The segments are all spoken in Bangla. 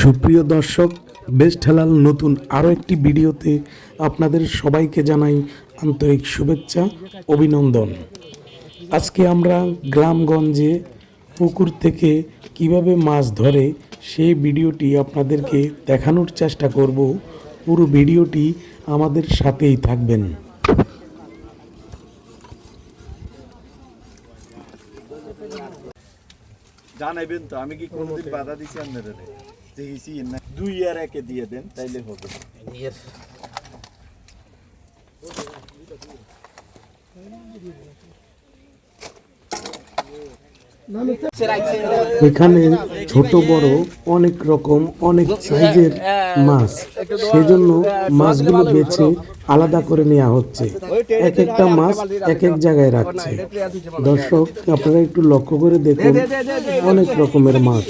সুপ্রিয় দর্শক বেস্ট হেলাল নতুন আরও একটি ভিডিওতে আপনাদের সবাইকে জানাই আন্তরিক শুভেচ্ছা, অভিনন্দন। আজকে আমরা গ্রামগঞ্জে পুকুর থেকে কীভাবে মাছ ধরে সেই ভিডিওটি আপনাদেরকে দেখানোর চেষ্টা করব। পুরো ভিডিওটি আমাদের সাথেই থাকবেন। জানাইবেন তো, আমি কি কোনোদিন বাধা দিছি আপনারা দেখেছি না দুই আর একে দিয়ে দেন তাইলে হবে এখানে ছোট বড় অনেক রকম অনেক সাইজের মাছ। সেজন্য মাছগুলো বেছে আলাদা করে নেওয়া হচ্ছে। এক একটা মাছ এক এক জায়গায় রাখছে। দর্শক আপনারা একটু লক্ষ্য করে দেখুন অনেক রকমের মাছ।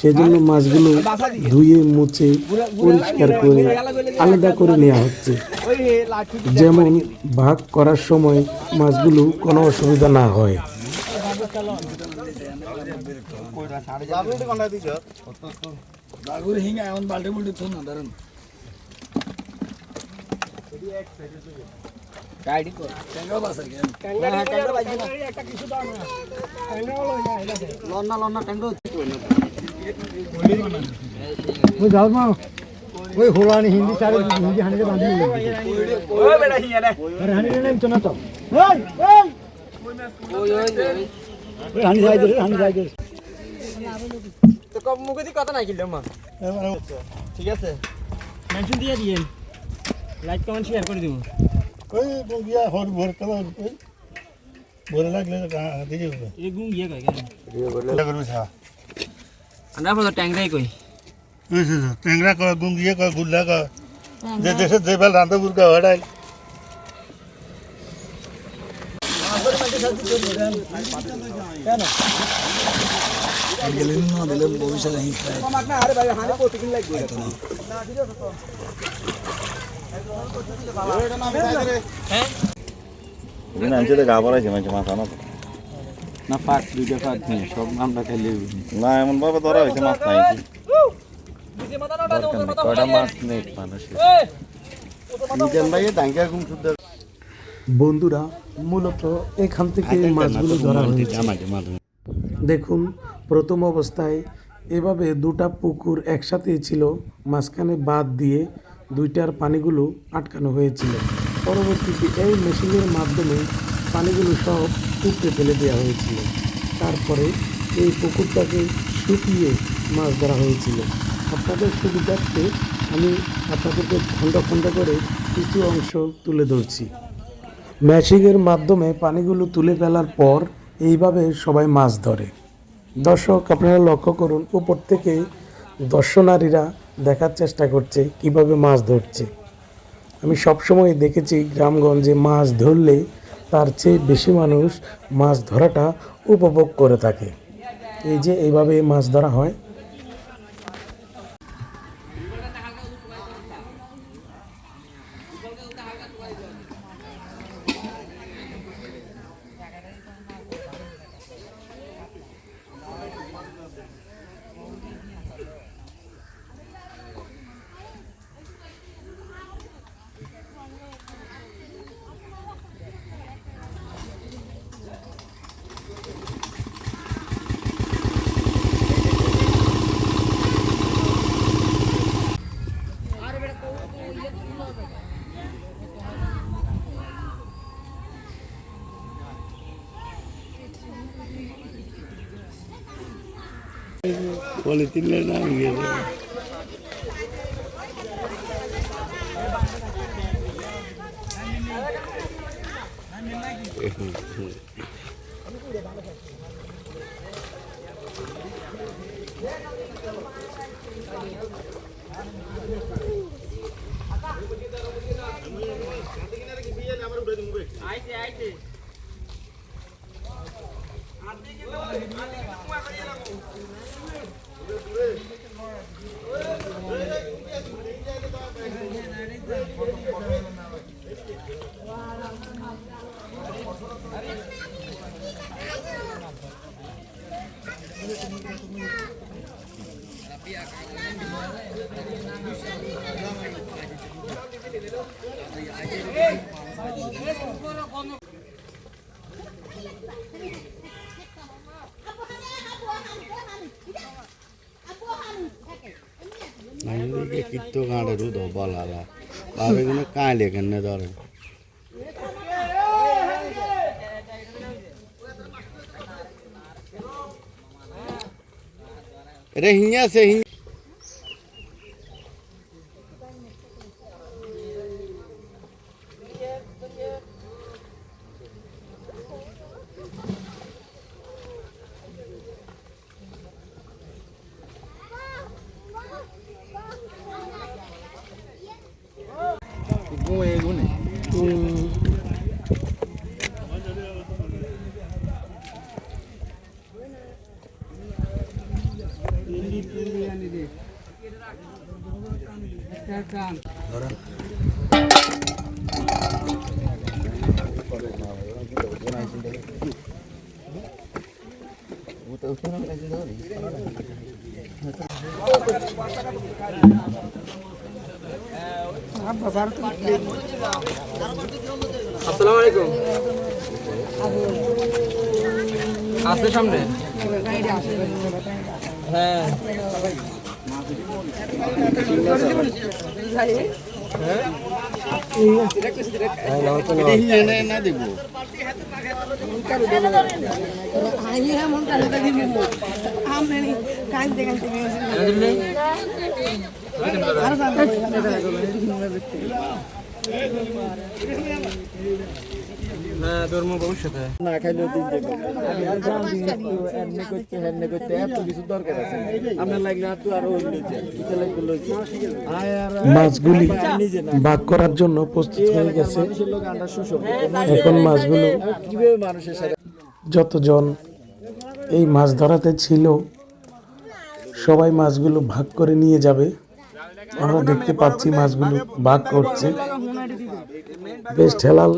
সেজন্য মাছগুলো ধুয়ে মুছে পরিষ্কার করে আলাদা করে নেওয়া হচ্ছে। যেমন ভাগ করার সময় মাছগুলো কোনো অসুবিধা না হয়। বাগুর হিঙ্গা এমন বাল্টি বুল্টি থুন না ধরেন। গাইডি কর। ট্যাঙ্গা বাসার কেন ট্যাঙ্গা ট্যাঙ্গা বাজি না একটা কিছু দাও না। ট্যাঙ্গা হলো লন্না লন্না ট্যাঙ্গা ওই যাও মা ওই হোলানি হিন্দি সারে হিন্দি হানিতে বাঁধি ওই বেটা হিয়া রে আরে হানি রে চনা তো ওই ওই ওই ওই ওই হানি যাই দে হানি যাই দে তো কব মুখে দিয়ে কথা নাই কিনলে মা ঠিক আছে মেনশন দিয়ে দিয়েন লাইক কমেন্ট শেয়ার করে দিব ওই বঙ্গিয়া হর ভর তলা ওই ভরে লাগলে দিকে এই গুং গিয়ে কই কেন করবি সা আমরা ফটো ট্যাংরাই কই টেংরা কর গুঙ্গিয়া কর গুল্লা কর যে দেশে দেবাল রান্দা বুরকা হড়াই গেলেন না দিলে ভবিষ্যতে পড়াইছে মাঝে মাথা না না পাক দুইটা পাক নিয়ে সব আমরা খাইলে না এমন ভাবে ধরা হয়েছে মাছ নাই কয়টা মাছ নেই মানুষের? মিজান ভাই ডাঙ্গা ঘুম শুদ্ধ বন্ধুরা মূলত এখান থেকে মাছগুলো ধরা হয়েছে। দেখুন প্রথম অবস্থায় এভাবে দুটা পুকুর একসাথে ছিল মাঝখানে বাদ দিয়ে দুইটার পানিগুলো আটকানো হয়েছিল। পরবর্তীতে এই মেশিনের মাধ্যমে পানিগুলো সব উপড়ে ফেলে দেওয়া হয়েছিল। তারপরে এই পুকুরটাকে শুকিয়ে মাছ ধরা হয়েছিল। আপনাদের সুবিধার্থে আমি আপনাদেরকে খণ্ড খণ্ড করে কিছু অংশ তুলে ধরছি। ম্যাশিংয়ের মাধ্যমে পানিগুলো তুলে ফেলার পর এইভাবে সবাই মাছ ধরে। দর্শক, আপনারা লক্ষ্য করুন, উপর থেকে দর্শনারীরা দেখার চেষ্টা করছে কীভাবে মাছ ধরছে। আমি সবসময় দেখেছি গ্রামগঞ্জে মাছ ধরলে তার চেয়ে বেশি মানুষ মাছ ধরাটা উপভোগ করে থাকে। এই যে এইভাবে মাছ ধরা হয় পলিথিনের নাম গেছে আইছে Hey, কিত্তো গাঁড়ে রুদ বলালা বাবে কোনো কাঁলে কেনে ধরে রে হিঙে আছে হিঙে আসসালামু আলাইকুম। আছে সামনে? হ্যাঁ। হিঙে না হ্যাঁ ভবিষ্যতে। না এমনি করতে করতে এত কিছু দরকার আছে আপনার লাগলে আর তো আরও মাছগুলি ভাগ করার জন্য প্রস্তুত হয়ে গেছে। এখন মাছগুলো মানুষের সাথে যতজন এই মাছ ধরাতে ছিল সবাই মাছগুলো ভাগ করে নিয়ে যাবে। আমরা দেখতে পাচ্ছি মাছগুলো ভাগ করছে। বেশ হেলাল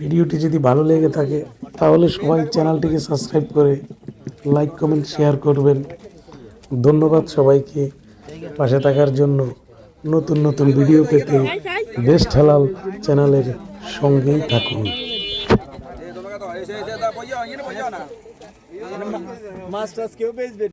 ভিডিওটি যদি ভালো লেগে থাকে, তাহলে সবাই চ্যানেলটিকে সাবস্ক্রাইব করে লাইক, কমেন্ট, শেয়ার করবেন। ধন্যবাদ সবাইকে। পাশে থাকার জন্য নতুন নতুন ভিডিও পেতে বেস্ট হেলাল চ্যানেলের সঙ্গেই থাকুন। টাছ কেউ বেচবে?